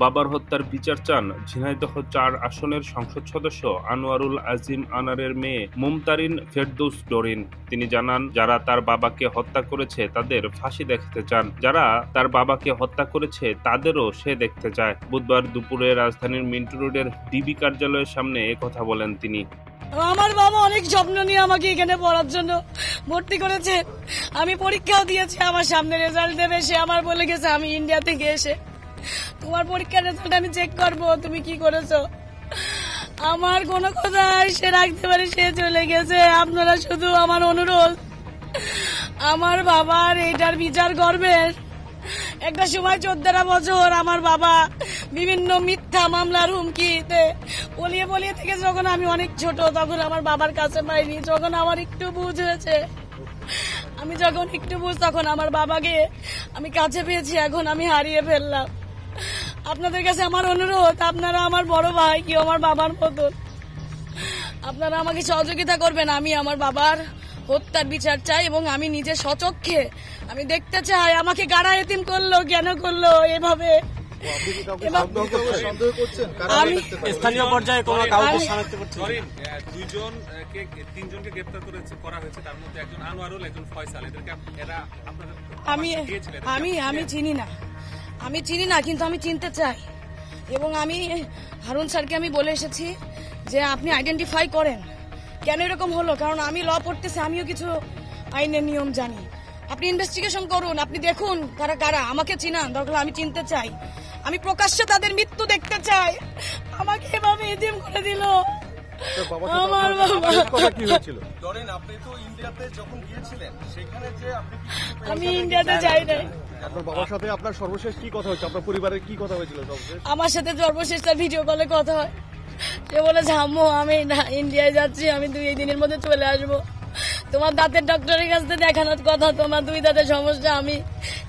বাবার হত্যার বিচার চান ঝিনাইদহ চার আসনের সংসদ সদস্য আনোয়ারুল আজিম আনারের মেয়ে মুমতারিন ফেরদৌস ডরিন। তিনি জানান, যারা তার বাবাকে হত্যা করেছে তাদের ফাঁসি দেখতে চান। যারা তার বাবাকে হত্যা করেছে তাদেরও সে দেখতে চায়। বুধবার দুপুরে রাজধানীর মিন্টু রোডের ডিবি কার্যালয়ের সামনে কথা বলেন তিনি। আমার বাবা অনেক স্বপ্ন নিয়ে আমাকে এখানে পড়ার জন্য ভর্তি করেছে। আমি পরীক্ষাও দিয়েছি, আমার সামনে রেজাল্ট দেবে। সে আমার বলে গেছে, আমি ইন্ডিয়া থেকে এসে তোমার পরীক্ষার রেজাল্ট আমি চেক করব, তুমি কি করেছ? আমার কোনো কথা সে রাখতে পারে, সে চলে গেছে। আপনারা শুধু আমার অনুরোধ, আমার বাবার এটার বিচার করবেন। একটা সময় চোদ্দটা বছর আমার বাবা বিভিন্ন মিথ্যা মামলার হুমকিতে বলিয়ে বলিয়ে থেকে যখন আমি অনেক ছোট, তখন আমার বাবার কাছে পাইনি, যখন আমার একটু বুঝ হয়েছে। আমি যখন একটু বুঝ, তখন আমার বাবাকে আমি কাছে পেয়েছি, এখন আমি হারিয়ে ফেললাম। আপনাদের কাছে আমার অনুরোধ আপনারা আমার বড় ভাই কি আমার বাবার মতন। আপনারা আমাকে সহযোগিতা করবেন আমি আমার বাবার হত্যার বিচার চাই এবং আমি নিজে সচক্ষে আমি দেখতে চাই আমাকে গাড়া এতিম করল কেন করল এভাবে। আমি স্থানীয় পর্যায়ে কোনো কাউকে আমি- শনাক্ত করতে ধরেন আহ, দুইজন আহ, কে তিনজনকে গ্রেপ্তার করেছে করা হয়েছে তার মধ্যে একজন আনোয়ারুল একজন ফয়সাল। এদেরকে এরা আপনাদের আমি বাসায় গিয়েছিল, এদেরকে আমি আমি চিনি না। আমি চিনি না, কিন্তু আমি চিনতে চাই। এবং আমি, হারুন স্যারকে আমি বলে এসেছি যে আপনি আইডেন্টিফাই করেন। কেন এরকম হলো? কারণ আমি ল পড়তেছি, আমিও কিছু আইনের নিয়ম জানি। আপনি ইনভেস্টিগেশন করুন, আপনি দেখুন কারা কারা, আমাকে চিনান, দরকার আমি চিনতে চাই। আমি প্রকাশ্যে তাদের মৃত্যু দেখতে চাই। আমাকে এভাবে এদিম করে দিল আমার বাবা কি হয়েছিল? ধরেন আপনি তো ইন্ডিয়াতে যখন গিয়েছিলেন সেখানে যে আপনি আমি ইন্ডিয়াতে যাই নাই আপনার বাবার সাথে আপনার সর্বশেষ কি কথা হয়েছে? আপনার পরিবারের কি কথা হয়েছিল সর্বশেষ? আমার সাথে সর্বশেষ ভিডিও কলে কথা হয় সে বলে আম্মু আমি না ইন্ডিয়ায় যাচ্ছি আমি দুই দিনের মধ্যে চলে আসব। তোমার দাঁতের ডক্টরের কাছ থেকে দেখানোর কথা তোমার দুই দাঁতের সমস্যা আমি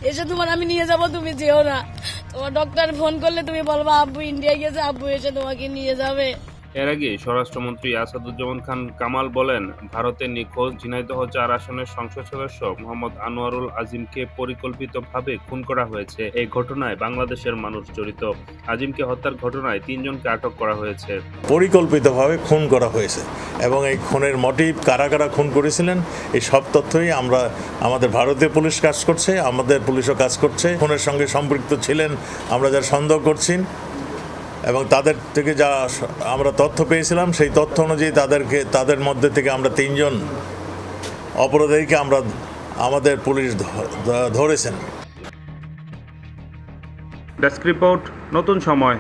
এসে তোমার আমি নিয়ে যাব তুমি যেও না। তোমার ডক্টর ফোন করলে তুমি বলবা আব্বু ইন্ডিয়ায় গেছে আব্বু এসে তোমাকে নিয়ে যাবে। এর আগে স্বরাষ্ট্রমন্ত্রী আসাদুজ্জামান খান কামাল বলেন ভারতের নিখোঁজ ঝিনাইদহ চার আসনের সংসদ সদস্য মোহাম্মদ আনোয়ারুল আজিমকে পরিকল্পিতভাবে খুন করা হয়েছে। এই ঘটনায় বাংলাদেশের মানুষ জড়িত। আজিমকে হত্যার ঘটনায় তিনজনকে আটক করা হয়েছে। পরিকল্পিতভাবে খুন করা হয়েছে এবং এই খুনের মোটিভ কারা কারা খুন করেছিলেন, এই সব তথ্যই আমরা, আমাদের ভারতীয় পুলিশ কাজ করছে, আমাদের পুলিশও কাজ করছে। খুনের সঙ্গে সম্পৃক্ত ছিলেন, আমরা যারা সন্দেহ করছি এবং তাদের থেকে যা আমরা তথ্য পেয়েছিলাম, সেই তথ্য অনুযায়ী তাদেরকে, তাদের মধ্যে থেকে আমরা তিনজন অপরাধীকে আমরা, আমাদের পুলিশ ধরেছেন। ডেস্ক রিপোর্ট, নতুন সময়।